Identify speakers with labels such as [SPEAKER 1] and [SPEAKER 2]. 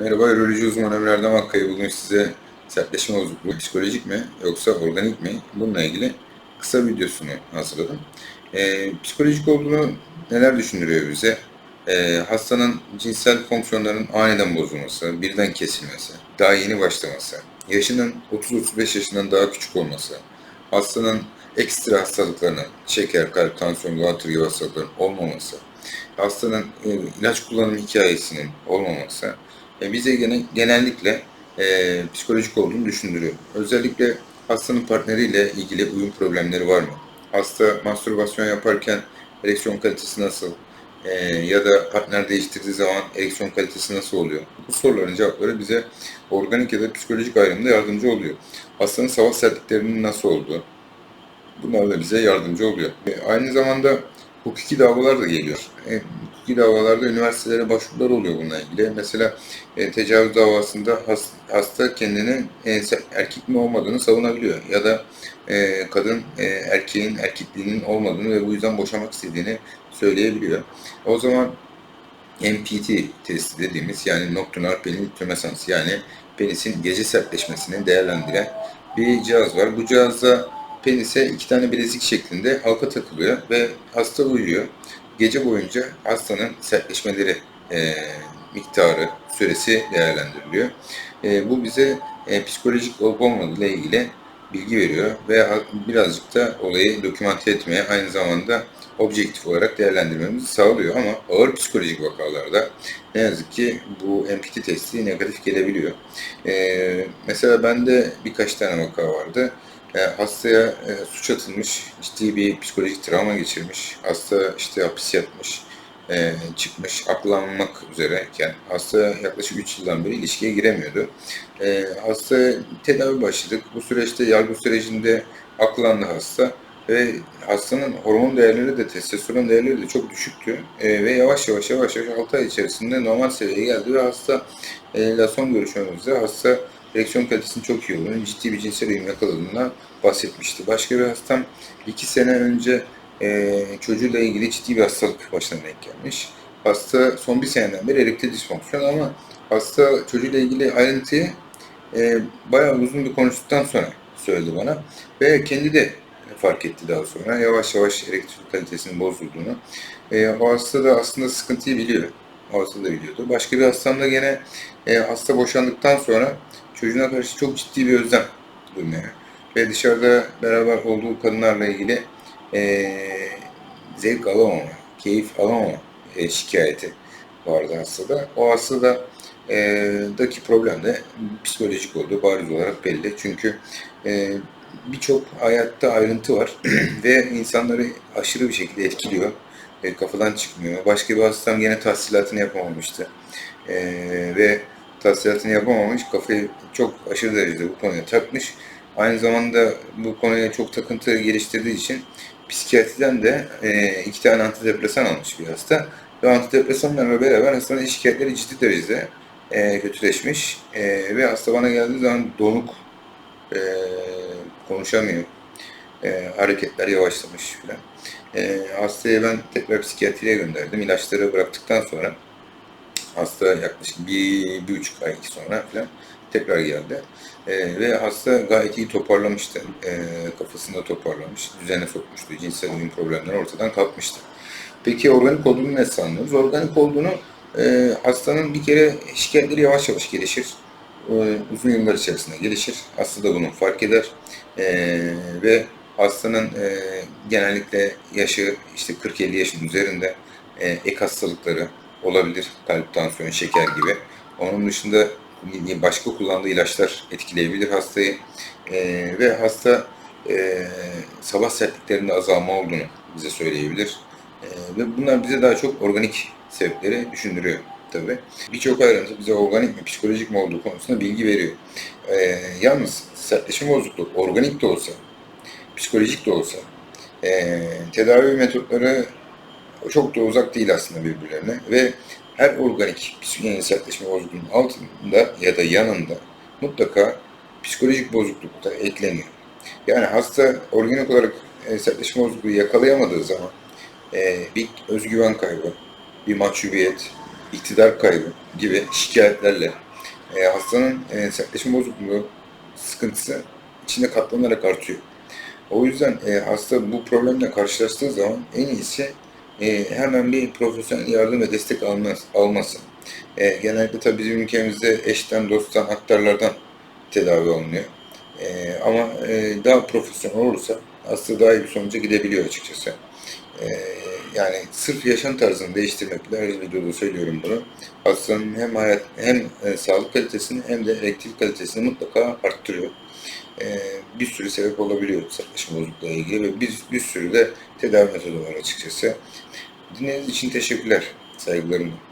[SPEAKER 1] Merhaba, üroloji uzmanı Ömer Erdem Akkaya. Bugün size sertleşme bozukluğu psikolojik mi yoksa organik mi? Bununla ilgili kısa videosunu hazırladım. Ee, psikolojik olduğunu neler düşündürüyor bize? Ee, hastanın cinsel fonksiyonlarının aniden bozulması, birden kesilmesi, daha yeni başlaması, yaşının 30-35 yaşından daha küçük olması, hastanın ekstra hastalıklarının, şeker, kalp, tansiyon, guatr gibi hastalıkların olmaması, hastanın e, ilaç kullanım hikayesinin olmaması e, bize gene, genellikle e, psikolojik olduğunu düşündürüyor. Özellikle hastanın partneriyle ilgili uyum problemleri var mı? Hasta mastürbasyon yaparken ereksiyon kalitesi nasıl? E, ya da partner değiştirdiği zaman ereksiyon kalitesi nasıl oluyor? Bu soruların cevapları bize organik ya da psikolojik ayrımda yardımcı oluyor. Hastanın savaş sertliklerinin nasıl olduğu, bunlar da bize yardımcı oluyor. E, aynı zamanda hukuki davalar da geliyor. E, hukuki davalarda üniversitelere başvurular oluyor bununla ilgili. Mesela e, tecavüz davasında has, hasta kendini e, erkek mi olmadığını savunabiliyor. Ya da e, kadın e, erkeğin erkekliğinin olmadığını ve bu yüzden boşamak istediğini söyleyebiliyor. O zaman MPT testi dediğimiz yani nocturnal penis tumescence yani penisin gece sertleşmesini değerlendiren bir cihaz var. Bu cihazda penise iki tane bilezik şeklinde halka takılıyor ve hasta uyuyor. Gece boyunca hastanın sertleşmeleri e, miktarı, süresi değerlendiriliyor. E, bu bize e, psikolojik olup olmadığı ile ilgili bilgi veriyor ve birazcık da olayı dokümante etmeye aynı zamanda objektif olarak değerlendirmemizi sağlıyor ama ağır psikolojik vakalarda ne yazık ki bu MPT testi negatif gelebiliyor. E, mesela bende birkaç tane vaka vardı. E, hastaya e, suç atılmış, ciddi bir psikolojik travma geçirmiş, hasta işte hapis yatmış, e, çıkmış, aklanmak üzereyken hasta yaklaşık 3 yıldan beri ilişkiye giremiyordu. E, hasta tedavi başladık. Bu süreçte yargı sürecinde aklandı hasta ve hastanın hormon değerleri de testosteron değerleri de çok düşüktü E, ve yavaş yavaş yavaş yavaş 6 ay içerisinde normal seviyeye geldi ve hasta e, la son görüşmemizde hasta ereksiyon kalitesinin çok iyi olduğunu, ciddi bir cinsel uyum yakaladığından bahsetmişti. Başka bir hastam 2 sene önce e, çocuğuyla ilgili ciddi bir hastalık başına denk gelmiş. Hasta son bir seneden beri erektil disfonksiyon ama hasta çocuğuyla ilgili ayrıntıyı e, bayağı uzun bir konuştuktan sonra söyledi bana ve kendi de fark etti daha sonra yavaş yavaş erektil kalitesinin bozulduğunu. E, o hasta da aslında sıkıntıyı biliyor. O hasta da biliyordu. Başka bir hastam da gene e, hasta boşandıktan sonra çocuğuna karşı çok ciddi bir özlem duymaya ve dışarıda beraber olduğu kadınlarla ilgili e, zevk alamama, keyif alamama e, şikayeti vardı hastada. O hastada e, daki problem de psikolojik olduğu bariz olarak belli. Çünkü e, birçok hayatta ayrıntı var ve insanları aşırı bir şekilde etkiliyor. E, kafadan çıkmıyor. Başka bir hastam gene tahsilatını yapamamıştı. E, ve tahsilatını yapamamış, kafayı çok aşırı derecede bu konuya takmış. Aynı zamanda bu konuya çok takıntı geliştirdiği için psikiyatriden de e, iki tane antidepresan almış bir hasta. Ve antidepresanlarla beraber hastanın şikayetleri ciddi derecede e, kötüleşmiş. E, ve hasta bana geldiği zaman donuk, e, konuşamıyor. E, hareketler yavaşlamış filan. E, hastaya ben tekrar psikiyatriye gönderdim. İlaçları bıraktıktan sonra hasta yaklaşık bir, bir buçuk ay sonra falan tekrar geldi. E, ve hasta gayet iyi toparlamıştı. E, kafasında toparlamış, düzene sokmuştu. Cinsel uyum problemleri ortadan kalkmıştı. Peki organik olduğunu nasıl anlıyoruz? Organik olduğunu e, hastanın bir kere şikayetleri yavaş yavaş gelişir. E, uzun yıllar içerisinde gelişir. Hasta da bunu fark eder. E, ve hastanın e, genellikle yaşı işte 40-50 yaşın üzerinde e, ek hastalıkları olabilir. Kalp, tansiyon, şeker gibi. Onun dışında başka kullandığı ilaçlar etkileyebilir hastayı. E, ve hasta e, sabah sertliklerinde azalma olduğunu bize söyleyebilir. E, ve bunlar bize daha çok organik sebepleri düşündürüyor tabii. Birçok ayrıntı bize organik mi, psikolojik mi olduğu konusunda bilgi veriyor. E, yalnız sertleşme bozukluğu organik de olsa, psikolojik de olsa e, tedavi metotları çok da uzak değil aslında birbirlerine ve her organik psikolojik sertleşme bozukluğunun altında ya da yanında mutlaka psikolojik bozukluk da ekleniyor. Yani hasta organik olarak e, sertleşme bozukluğu yakalayamadığı zaman e, bir özgüven kaybı, bir mahcubiyet, iktidar kaybı gibi şikayetlerle e, hastanın e, sertleşme bozukluğu sıkıntısı içinde katlanarak artıyor. O yüzden e, hasta bu problemle karşılaştığı zaman en iyisi e, hemen bir profesyonel yardım ve destek almaz, alması. E, genellikle tabii bizim ülkemizde eşten, dosttan, aktarlardan tedavi olunuyor. E, ama e, daha profesyonel olursa hasta daha iyi bir sonuca gidebiliyor açıkçası. E, yani sırf yaşam tarzını değiştirmekle her videoda söylüyorum bunu. Hastanın hem hayat hem e, sağlık kalitesini hem de elektrik kalitesini mutlaka arttırıyor. E, bir sürü sebep olabiliyor sertleşme bozukluğuyla ilgili ve bir, bir sürü de tedavi metodu var açıkçası. Dinlediğiniz için teşekkürler. Saygılarımla.